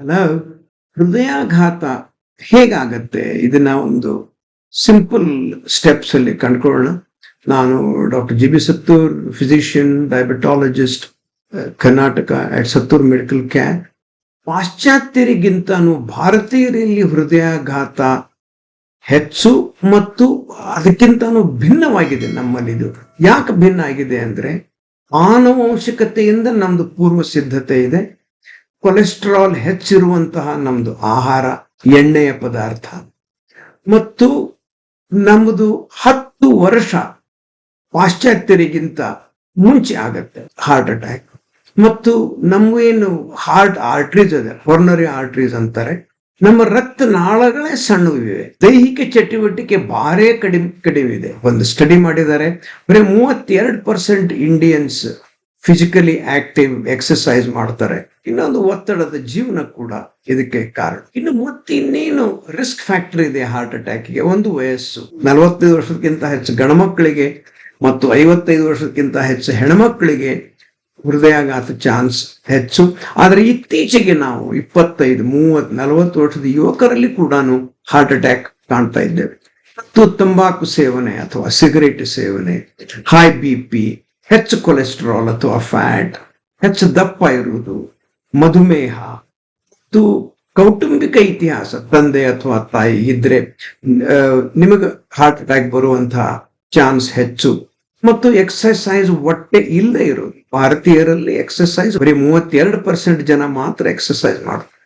Love ಹೃದಯಾಘಾತ ಹೇಗಾಗತ್ತೆ? ಇದನ್ನ ಒಂದು ಸಿಂಪಲ್ ಸ್ಟೆಪ್ಸ್ ಅಲ್ಲಿ ಕಂಡ್ಕೊಳ್ಳೋಣ. ನಾನು doctor G B Sattur physician diabetologist Karnataka at Sattur medical camp ಪಾಶ್ಚಾತ್ಯರಿಗಿಂತನೂ ಭಾರತೀಯರಲ್ಲಿ ಹೃದಯಾಘಾತ ಹೆಚ್ಚು ಮತ್ತು ಅದಕ್ಕಿಂತನೂ ಭಿನ್ನವಾಗಿದೆ ನಮ್ಮಲ್ಲಿ ಇದು ಯಾಕೆ ಭಿನ್ನ ಆಗಿದೆ ಅಂದ್ರೆ ಆನುವಂಶಿಕತೆಯಿಂದ ನಮ್ದು ಪೂರ್ವ ಸಿದ್ಧತೆ ಇದೆ. ಕೊಲೆಸ್ಟ್ರಾಲ್ ಹೆಚ್ಚಿರುವಂತಹ ನಮ್ಮದು ಆಹಾರ, ಎಣ್ಣೆಯ ಪದಾರ್ಥ. ಮತ್ತು ನಮ್ಮದು ಹತ್ತು ವರ್ಷ ಪಾಶ್ಚಾತ್ಯರಿಗಿಂತ ಮುಂಚೆ ಆಗತ್ತೆ ಹಾರ್ಟ್ ಅಟ್ಯಾಕ್ ಮತ್ತು ನಮಗೇನು ಹಾರ್ಟ್ ಆರ್ಟ್ರೀಸ್ ಇದೆ ಕೊರ್ನರಿ ಆರ್ಟ್ರೀಸ್ ಅಂತಾರೆ. ನಮ್ಮ ರಕ್ತ ನಾಳಗಳೇ ಸಣ್ಣವಿವೆ. ದೈಹಿಕ ಚಟುವಟಿಕೆ ಭಾರೇ ಕಡಿಮೆ ಕಡಿಮೆ ಇದೆ. ಒಂದು ಸ್ಟಡಿ ಮಾಡಿದ್ದಾರೆ. ಬರೀ ಮೂವತ್ತೆರಡು percent Indians physically active exercise ಮಾಡ್ತಾರೆ. ಇನ್ನೊಂದು ಒತ್ತಡದ ಜೀವನ ಕೂಡ ಇದಕ್ಕೆ ಕಾರಣ. ಇನ್ನು ಮತ್ತೆ ಇನ್ನೇನು ರಿಸ್ಕ್ ಫ್ಯಾಕ್ಟರ್ ಇದೆ ಹಾರ್ಟ್ ಅಟ್ಯಾಕ್ಗೆ ಒಂದು ವಯಸ್ಸು. ನಲವತ್ತೈದು ವರ್ಷಕ್ಕಿಂತ ಹೆಚ್ಚು ಗಣಮಕ್ಕಳಿಗೆ ಮತ್ತು ಐವತ್ತೈದು ವರ್ಷಕ್ಕಿಂತ ಹೆಚ್ಚು ಹೆಣ್ಮಕ್ಳಿಗೆ ಹೃದಯಾಘಾತ ಚಾನ್ಸ್ ಹೆಚ್ಚು. ಆದರೆ ಇತ್ತೀಚೆಗೆ ನಾವು ಇಪ್ಪತ್ತೈದು ಮೂವತ್ ನಲವತ್ತು ವರ್ಷದ ಯುವಕರಲ್ಲಿ ಕೂಡ ಹಾರ್ಟ್ ಅಟ್ಯಾಕ್ ಕಾಣ್ತಾ ಇದ್ದೇವೆ. ಮತ್ತು ತಂಬಾಕು ಸೇವನೆ ಅಥವಾ ಸಿಗರೇಟ್ ಸೇವನೆ ಹೈ ಬಿ ಪಿ ಹೆಚ್ಚು ಕೊಲೆಸ್ಟ್ರಾಲ್ ಅಥವಾ ಫ್ಯಾಟ್ ಹೆಚ್ಚು ದಪ್ಪ ಇರುವುದು, ಮಧುಮೇಹ. ಮತ್ತು ಕೌಟುಂಬಿಕ ಇತಿಹಾಸ, ತಂದೆ ಅಥವಾ ತಾಯಿ ಇದ್ರೆ ನಿಮಗೆ ಹಾರ್ಟ್ ಅಟ್ಯಾಕ್ ಬರುವಂತಹ ಚಾನ್ಸ್ ಹೆಚ್ಚು. ಮತ್ತು ಎಕ್ಸಸೈಸ್ ಹೊಟ್ಟೆ ಇಲ್ಲದೆ ಇರೋದು ಭಾರತೀಯರಲ್ಲಿ ಎಕ್ಸಸೈಸ್ ಬರೀ ಮೂವತ್ತೆರಡು ಪರ್ಸೆಂಟ್ ಜನ ಮಾತ್ರ ಎಕ್ಸಸೈಸ್ ಮಾಡ್ತಾರೆ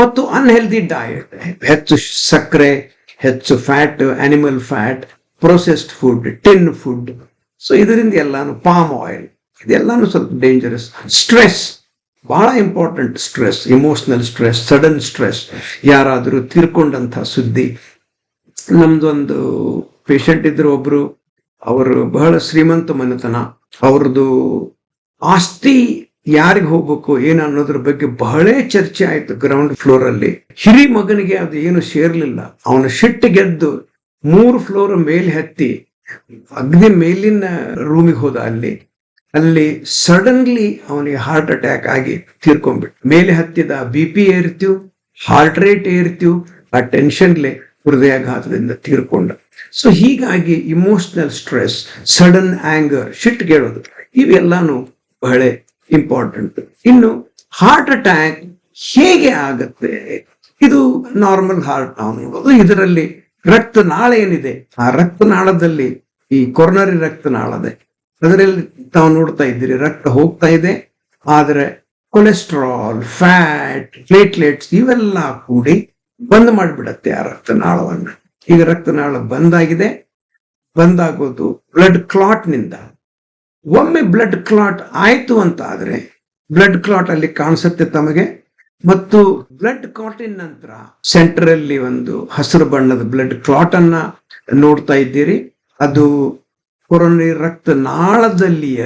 ಮತ್ತು ಅನ್ಹೆಲ್ದಿ ಡಯಟ್ ಹೆಚ್ಚು ಸಕ್ಕರೆ, ಹೆಚ್ಚು fat animal fat processed food tin food so ಇದರಿಂದ ಎಲ್ಲಾನು ಪಾಮ್ ಆಯಿಲ್ ಇದೆಲ್ಲಾನು ಸ್ವಲ್ಪ ಡೇಂಜರಸ್ ಸ್ಟ್ರೆಸ್ ಬಹಳ important stress emotional stress sudden stress ಯಾರಾದರೂ ತೀರ್ಕೊಂಡಂತ ಸುದ್ದಿ. ನಮ್ದೊಂದು ಪೇಷಂಟ್ ಇದ್ರು ಒಬ್ರು, ಅವರು ಬಹಳ ಶ್ರೀಮಂತ ಮನೆತನ. ಅವ್ರದ್ದು ಆಸ್ತಿ ಯಾರಿಗೆ ಹೋಗ್ಬೇಕು, ಏನು ಅನ್ನೋದ್ರ ಬಗ್ಗೆ ಬಹಳ ಚರ್ಚೆ ಆಯ್ತು ಗ್ರೌಂಡ್ ಫ್ಲೋರ್ ಅಲ್ಲಿ. ಹಿರಿ ಮಗನಿಗೆ ಅದು ಏನು ಸೇರ್ಲಿಲ್ಲ. ಅವನ ಶಿಟ್ ಗೆದ್ದು ಮೂರು ಫ್ಲೋರ್ ಮೇಲೆ ಹತ್ತಿ ಅಗ್ನಿ ಮೇಲಿನ ರೂಮಿಗೆ ಹೋದ ಅಲ್ಲಿ ಅಲ್ಲಿ ಸಡನ್ಲಿ ಅವನಿಗೆ ಹಾರ್ಟ್ ಅಟ್ಯಾಕ್ ಆಗಿ ತೀರ್ಕೊಂಡ್ಬಿಟ್ಟು ಮೇಲೆ ಹತ್ತಿದ ಬಿ ಪಿ ಏರ್ತೀವ್ ಹಾರ್ಟ್ ರೇಟ್ ಏರ್ತೀವ್ ಆ ಟೆನ್ಷನ್ಲೆ ಹೃದಯಾಘಾತದಿಂದ ತೀರ್ಕೊಂಡ. ಸೊ ಹೀಗಾಗಿ ಇಮೋಷನಲ್ ಸ್ಟ್ರೆಸ್ ಸಡನ್ ಆಂಗರ್ ಶಿಟ್ ಶಿಟ್ಗೆಳೋದು ಇವೆಲ್ಲಾನು ಬಹಳ ಇಂಪಾರ್ಟೆಂಟ್ ಇನ್ನು ಹಾರ್ಟ್ ಅಟ್ಯಾಕ್ ಹೇಗೆ ಆಗತ್ತೆ? ಇದು ನಾರ್ಮಲ್ ಹಾರ್ಟ್ ನಾವು ನೋಡೋದು. ಇದರಲ್ಲಿ ರಕ್ತನಾಳ ಏನಿದೆ ಆ ರಕ್ತನಾಳದಲ್ಲಿ ಈ ಕೊರ್ನರಿ ರಕ್ತನಾಳದೆ. ಅದರಲ್ಲಿ ತಾವು ನೋಡ್ತಾ ಇದ್ದೀರಿ, ರಕ್ತ ಹೋಗ್ತಾ ಇದೆ. ಆದರೆ ಕೊಲೆಸ್ಟ್ರಾಲ್, ಫ್ಯಾಟ್, ಪ್ಲೇಟ್ಲೆಟ್ಸ್ ಇವೆಲ್ಲ ಕೂಡಿ ಬಂದ್ ಮಾಡಿಬಿಡತ್ತೆ ಆ ರಕ್ತನಾಳವನ್ನು. ಈಗ ರಕ್ತನಾಳ ಬಂದಾಗಿದೆ. ಬಂದಾಗೋದು ಬ್ಲಡ್ ಕ್ಲಾಟ್ನಿಂದ ಒಮ್ಮೆ ಬ್ಲಡ್ ಕ್ಲಾಟ್ ಆಯಿತು ಅಂತ ಆದ್ರೆ ಬ್ಲಡ್ ಕ್ಲಾಟ್ ಅಲ್ಲಿ ಕಾಣಿಸುತ್ತೆ ತಮಗೆ. ಮತ್ತು ಬ್ಲಡ್ ಕ್ಲಾಟಿನ್ ನಂತರ ಸೆಂಟರ್ ಅಲ್ಲಿ ಒಂದು ಹಸಿರು ಬಣ್ಣದ ಬ್ಲಡ್ ಕ್ಲಾಟ್ ಅನ್ನ ನೋಡ್ತಾ ಇದ್ದೀರಿ. ಅದು ಕೊರೋನರಿ ರಕ್ತ ನಾಳದಲ್ಲಿಯ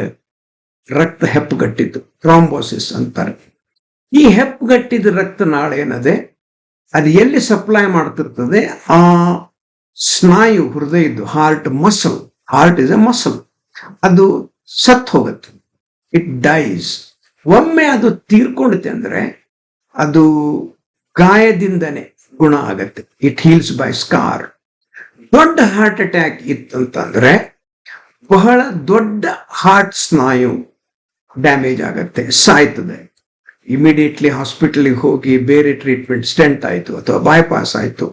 ರಕ್ತ ಹೆಪ್ಪುಗಟ್ಟಿದ್ದು ಥ್ರಾಂಬೋಸಿಸ್ ಅಂತಾರೆ. ಈ ಹೆಪ್ಪುಗಟ್ಟಿದ ರಕ್ತನಾಳ ಏನದೆ? ಅದು ಎಲ್ಲಿ ಸಪ್ಲೈ ಮಾಡ್ತಿರ್ತದೆ? ಆ ಸ್ನಾಯು ಹೃದಯದ್ದು heart muscle heart is a muscle ಅದು ಸತ್ ಹೋಗುತ್ತೆ. ಇಟ್ ಡೈಸ್ ಒಮ್ಮೆ ಅದು ತೀರ್ಕೊಂಡುತ್ತೆ ಅಂದ್ರೆ ಅದು ಗಾಯದಿಂದನೇ ಗುಣ ಆಗತ್ತೆ. ಇಟ್ ಹೀಲ್ಸ್ ಬೈ ಸ್ಕಾರ್ ದೊಡ್ಡ ಹಾರ್ಟ್ ಅಟ್ಯಾಕ್ ಇತ್ತಂತಂದ್ರೆ ಬಹಳ ದೊಡ್ಡ ಹಾರ್ಟ್ ಸ್ನಾಯು ಡ್ಯಾಮೇಜ್ ಆಗತ್ತೆ, ಸಾಯ್ತದೆ. ಇಮಿಡಿಯೇಟ್ಲಿ ಹಾಸ್ಪಿಟಲ್ಗೆ ಹೋಗಿ ಬೇರೆ ಟ್ರೀಟ್ಮೆಂಟ್ ಸ್ಟೆಂಟ್ ಆಯ್ತು ಅಥವಾ ಬೈಪಾಸ್ ಆಯ್ತು.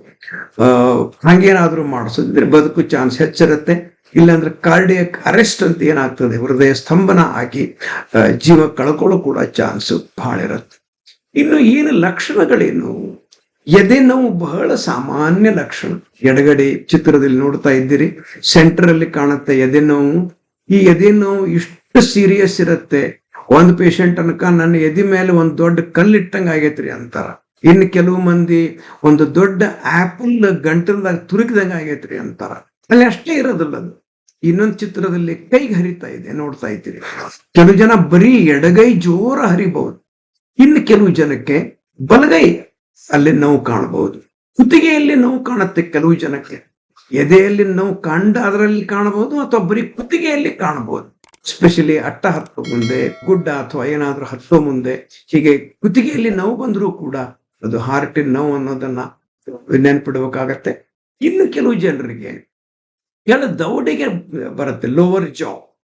ಹಂಗೇನಾದ್ರೂ ಮಾಡಿಸಿದ್ರೆ ಬದುಕು ಚಾನ್ಸ್ ಹೆಚ್ಚಿರುತ್ತೆ. ಇಲ್ಲಾಂದ್ರೆ ಕಾರ್ಡಿಯಕ್ ಅರೆಸ್ಟ್ ಅಂತ ಏನಾಗ್ತದೆ, ಹೃದಯ ಸ್ತಂಭನ ಆಗಿ ಜೀವ ಕಳ್ಕೊಳ್ಳೋ ಕೂಡ ಚಾನ್ಸ್ ಬಹಳ ಇರುತ್ತೆ ಇನ್ನು ಏನು ಲಕ್ಷಣಗಳೇನು? ಎದೆ ನೋವು ಬಹಳ ಸಾಮಾನ್ಯ ಲಕ್ಷಣ. ಎಡಗಡೆ ಚಿತ್ರದಲ್ಲಿ ನೋಡ್ತಾ ಇದ್ದೀರಿ ಸೆಂಟರ್ ಅಲ್ಲಿ ಕಾಣುತ್ತೆ ಎದೆ ನೋವು. ಈ ಎದೆ ನೋವು ಇಷ್ಟು ಸೀರಿಯಸ್ ಇರುತ್ತೆ. ಒಂದು ಪೇಷಂಟ್ ಅನ್ಕ ನನ್ನ ಎದೆ ಮೇಲೆ ಒಂದು ದೊಡ್ಡ ಕಲ್ಲಿಟ್ಟಂಗ ಆಗೈತ್ರಿ ಅಂತಾರ. ಇನ್ನು ಕೆಲವು ಮಂದಿ ಒಂದು ದೊಡ್ಡ ಆಪಲ್ ಗಂಟಲ್ದಾಗ ತುರುಕಿದಂಗ ಆಗೈತ್ರಿ ಅಂತಾರ. ಅಲ್ಲಿ ಅಷ್ಟೇ ಇರೋದಿಲ್ಲ ಅದು. ಇನ್ನೊಂದು ಚಿತ್ರದಲ್ಲಿ ಕೈಗೆ ಹರಿತಾ ಇದೆ, ನೋಡ್ತಾ ಇದ್ದೀರಿ. ಕೆಲವು ಜನ ಬರೀ ಎಡಗೈ ಜೋರ ಹರಿಬಹುದು. ಇನ್ನು ಕೆಲವು ಜನಕ್ಕೆ ಬಲಗೈ ಅಲ್ಲಿ ನೋವು ಕಾಣಬಹುದು. ಕುತ್ತಿಗೆಯಲ್ಲಿ ನೋವು ಕಾಣುತ್ತೆ ಕೆಲವು ಜನಕ್ಕೆ. ಎದೆಯಲ್ಲಿ ನೋವು ಕಂಡ ಅದರಲ್ಲಿ ಕಾಣಬಹುದು ಅಥವಾ ಬರೀ ಕುತ್ತಿಗೆಯಲ್ಲಿ ಕಾಣಬಹುದು. ಸ್ಪೆಷಲಿ ಅಟ್ಟ ಹತ್ತೋ ಮುಂದೆ, ಗುಡ್ಡ ಅಥವಾ ಏನಾದ್ರೂ ಹತ್ತೋ ಮುಂದೆ, ಹೀಗೆ ಕುತ್ತಿಗೆಯಲ್ಲಿ ನೋವು ಬಂದರೂ ಕೂಡ ಅದು ಹಾರ್ಟಿನ ನೋವು ಅನ್ನೋದನ್ನ ನೆನ್ಪಿಡ್ಬೇಕಾಗತ್ತೆ. ಇನ್ನು ಕೆಲವು ಜನರಿಗೆ ಎಲ್ಲ ದೌಡಿಗೆ ಬರುತ್ತೆ ಲೋವರ್ ಜಾ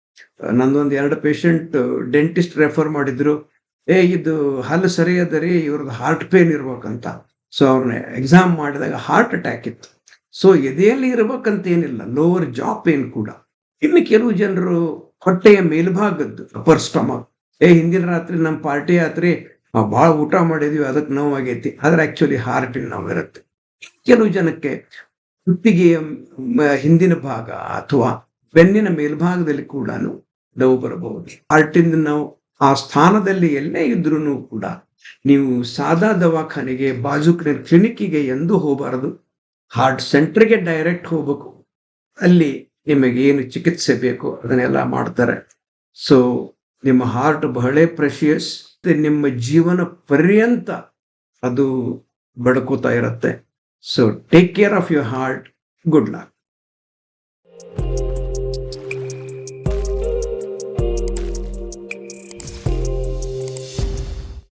ನಂದೊಂದು ಎರಡು ಪೇಷಂಟ್ ಡೆಂಟಿಸ್ಟ್ ರೆಫರ್ ಮಾಡಿದ್ರು. ಏ, ಇದು ಹಲ್ಲು ಸರಿ ಅದ ರೀ ಇವ್ರದ್ದು ಹಾರ್ಟ್ ಪೇನ್ ಇರ್ಬೇಕಂತ. ಸೊ ಅವ್ರನ್ನ ಎಕ್ಸಾಮ್ ಮಾಡಿದಾಗ ಹಾರ್ಟ್ ಅಟ್ಯಾಕ್ ಇತ್ತು. ಸೊ ಎದೆಯಲ್ಲಿ ಇರ್ಬೇಕಂತ ಏನಿಲ್ಲ ಲೋವರ್ ಜಾ ಪೇನ್ ಕೂಡ. ಇನ್ನು ಕೆಲವು ಜನರು ಹೊಟ್ಟೆಯ ಮೇಲ್ಭಾಗದ್ದು ಅಪರ್ ಸ್ಟಮಕ್ ಏ, ಹಿಂದಿನ ರಾತ್ರಿ ನಮ್ಮ ಪಾರ್ಟಿ ಆತ್ರಿ ಭಾಳ ಊಟ ಮಾಡಿದ್ವಿ, ಅದಕ್ಕೆ ನೋವಾಗೈತಿ. ಆದ್ರೆ ಆಕ್ಚುಲಿ ಹಾರ್ಟಿನ ನೋವು ಇರುತ್ತೆ. ಕೆಲವು ಜನಕ್ಕೆ ಕುತ್ತಿಗೆಯ ಹಿಂದಿನ ಭಾಗ ಅಥವಾ ಬೆನ್ನಿನ ಮೇಲ್ಭಾಗದಲ್ಲಿ ಕೂಡ ನೋವು ಬರಬಹುದು. ಹಾರ್ಟಿಂದ ನಾವು ಆ ಸ್ಥಾನದಲ್ಲಿ ಎಲ್ಲೇ ಇದ್ರೂ ಕೂಡ ನೀವು ಸಾದಾ ದವಾಖಾನೆಗೆ, ಬಾಜುಕಿನ ಕ್ಲಿನಿಕ್ಕಿಗೆ ಎಂದೂ ಹೋಗಬಾರದು. ಹಾರ್ಟ್ ಸೆಂಟ್ರಿಗೆ ಡೈರೆಕ್ಟ್ ಹೋಗಬೇಕು. ಅಲ್ಲಿ ನಿಮಗೆ ಏನು ಚಿಕಿತ್ಸೆ ಬೇಕು ಅದನ್ನೆಲ್ಲ ಮಾಡ್ತಾರೆ. ಸೊ ನಿಮ್ಮ ಹಾರ್ಟ್ ಬಹಳ ಪ್ರೆಷಿಯಸ್ ನಿಮ್ಮ ಜೀವನ ಪರ್ಯಂತ ಅದು ಬಡ್ಕೋತಾ ಇರುತ್ತೆ. So take care of your heart good luck